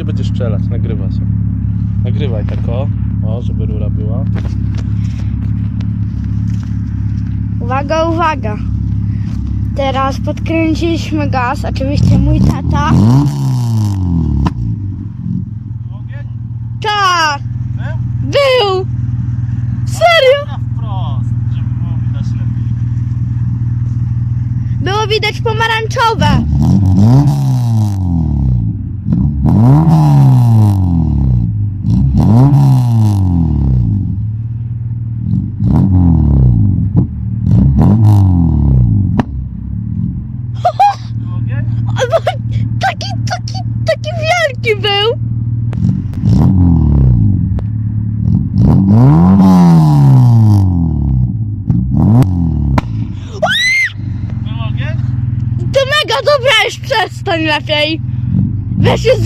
nie będzie strzelać, nagrywa się. Nagrywaj tak o, o, żeby rura była. Uwaga, uwaga. Teraz podkręciliśmy gaz. Oczywiście mój tata. Ogień? Tak! Był? Był! Serio? Na wprost, żeby było widać lepiej. Było widać pomarańczowe. Albo taki, taki, taki wielki był. To mega dobra, już przestań lepiej. Weź już